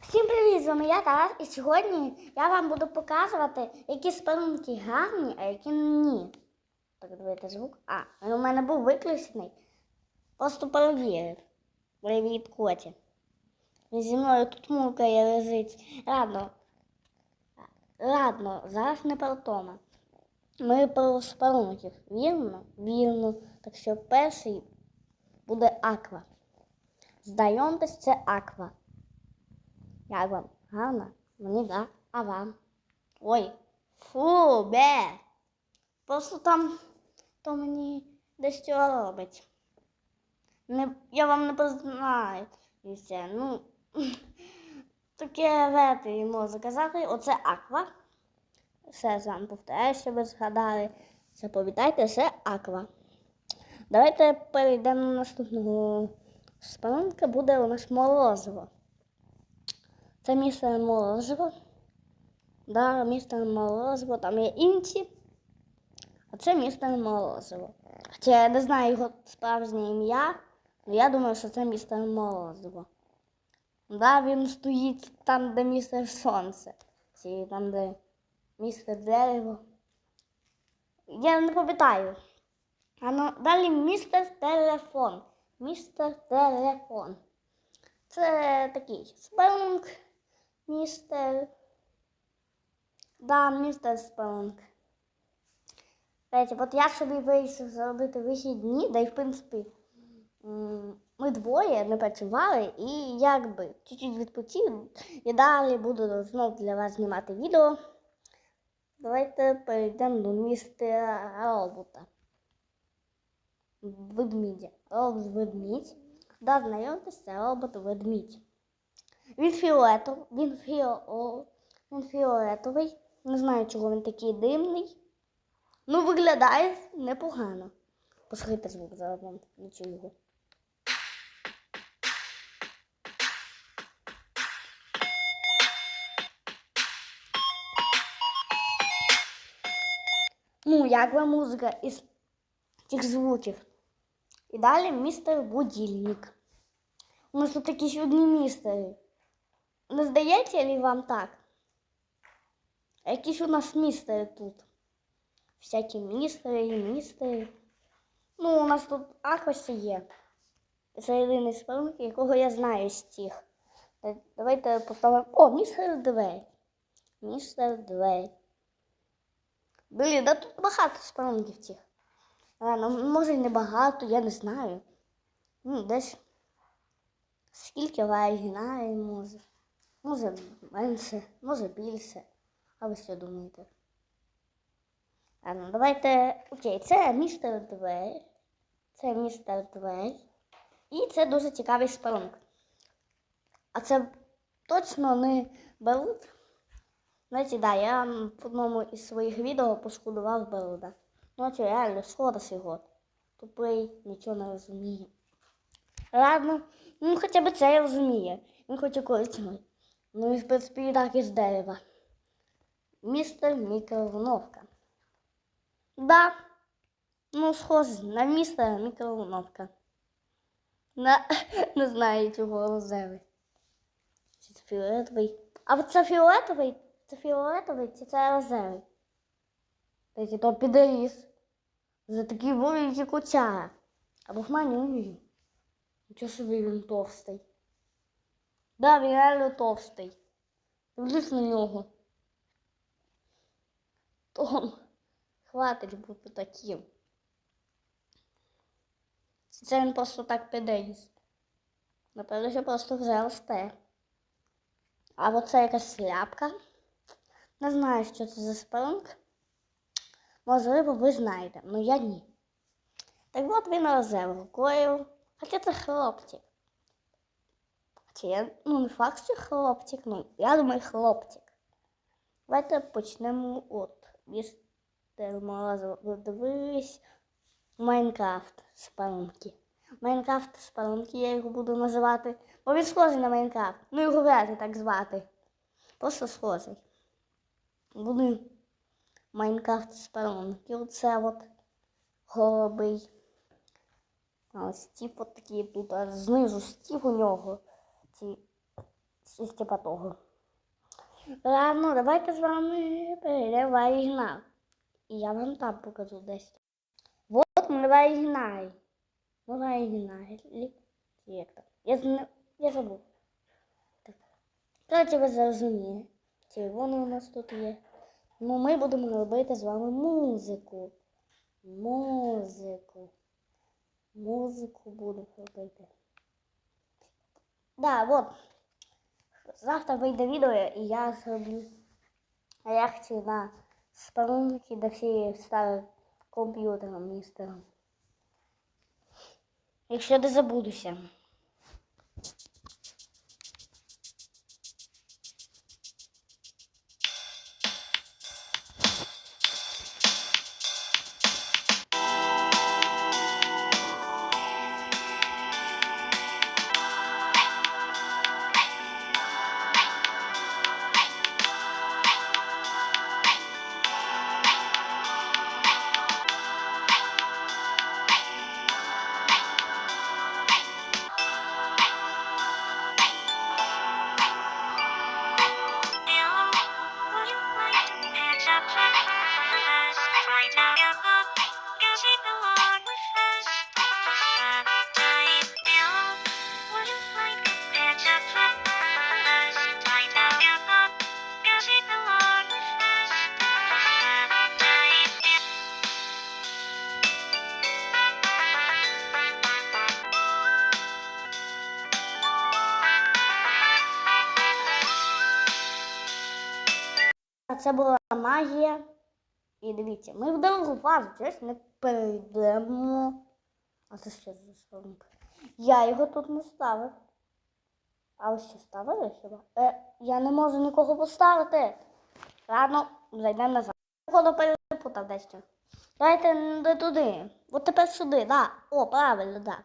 Всім привіт! З вами я Тарас, і сьогодні я вам буду показувати, які спалунки гарні, а які ні. Передивити звук. А, він у мене був виключений. Просто перевірив. Привіт, коті. Він зі мною тут мукає лежить. Ладно. Ладно, зараз не про Тома. Ми про спалунків. Вірно? Вірно. Так що перший буде аква. Знайомтесь, це аква. Як вам? Гарно? Мені да. А вам? Ой. Фу, бе. Просто там то мені десь цього робить. Не, я вам не признаю. І все. Ну, таке вети можу казати. Оце аква. Все з вами повторяю, що ви згадали. Запам'ятайте, це аква. Давайте перейдемо до наступного спалунка. Буде у нас морозиво. Це містер Морозиво. Да, містер Морозиво, там є інші. А це містер Морозиво. Хоча я не знаю його справжнє ім'я, але я думаю, що це містер Морозиво. Да, він стоїть там, де містер Сонце. Чи там, де містер Дерево. Я не пам'ятаю. А ну, далі містер Телефон. Містер Телефон. Це такий спелунг, містер. Да, містер спелунг. Знаєте, от я собі вирішив зробити вихідні, да й в принципі ми двоє не працювали і якби чуть-чуть відпочив. І далі буду знов для вас знімати відео. Давайте перейдемо до містера робота. Ведмідя. Робот ведмідь. Да, знайомтесь, це робот ведмідь. Він фіолетовий, він, фіо... він фіолетовий. Не знаю, чого він такий димний. Ну, виглядає непогано. Послухайте звук, зараз вам включу його. Ну, як вам музика із цих звуків? І далі містер будильник. У нас тут якісь одні містери. Не здається ли вам так? Якісь у нас містери тут. Всякі містери і містери. Ну, у нас тут Аквасі є. Це єдиний спелунок, якого я знаю з. Та- Давайте поставимо. О, містер Двей. Містер Двей. Блін, да тут багато спелунків цих. Ладно, може і не багато, я не знаю. Ну, десь скільки в може. Може менше, може більше. А ви що думаєте? Ладно, давайте. Окей, це містер Двері. Це містер Двері. І це дуже цікавий спелунк. А це точно не Белуд. Знаєте, да, я в одному із своїх відео пошкодував Белуда. Ну, це реально шкода його. Тупий, нічого не розуміє. Ладно, ну хоча б це я розуміє. Він хоче корисний. Ну і в принципі так із дерева. Містер мікроволновка. Да. Ну, схоже, на містера мікроволновка. На, не знаю чого розевий. Чи це фіолетовий? А це фіолетовий? Це фіолетовий чи це розевий? Та то підріс. За такі великі куча. Або в мене Нічого собі він товстий. Да, він реально товстий. Дивлюсь на нього. Том, хватить бути таким. Це він просто так підріс. Напевно, що просто вже росте. А оце якась шляпка. Не знаю, що це за спелунг. Можливо, ви знаєте, але я ні. Так от він розев рукою. Хоча це хлопчик. Хоча ну, не факт, що хлопчик, ну, я думаю, хлопчик. Давайте почнемо от. Містер Морозов, дивись. Майнкрафт спалунки. Майнкрафт спалунки, я його буду називати. Бо він схожий на Майнкрафт. Ну його вряд ли так звати. Просто схожий. Буду Майнкрафт спалунки. Оце от голубий. Ось стіп от такий тут, а знизу стіп у нього. Щось типа. Ладно, давайте з вами перейдемо в. І я вам там покажу десь. Вот ми в оригіналі. Ми. Як так? Я, зна... я забув. Так. Ви зрозуміли. Червоно у нас тут є. Ну, ми будемо робити з вами музику. Музику. Музику буду робити. Да, вот. Завтра вийде відео, і я зроблю реакцію на спарунки до всієї старих комп'ютером містером. Якщо не забудуся. Це була магія. І дивіться, ми в другу фазу щось не перейдемо. А це що за спарунка? Я його тут не ставив. А ось що ставили хіба? Е, я не можу нікого поставити. Ладно, зайдемо назад. Походу перепутав дещо. Давайте не туди. От тепер сюди, да. О, правильно, да.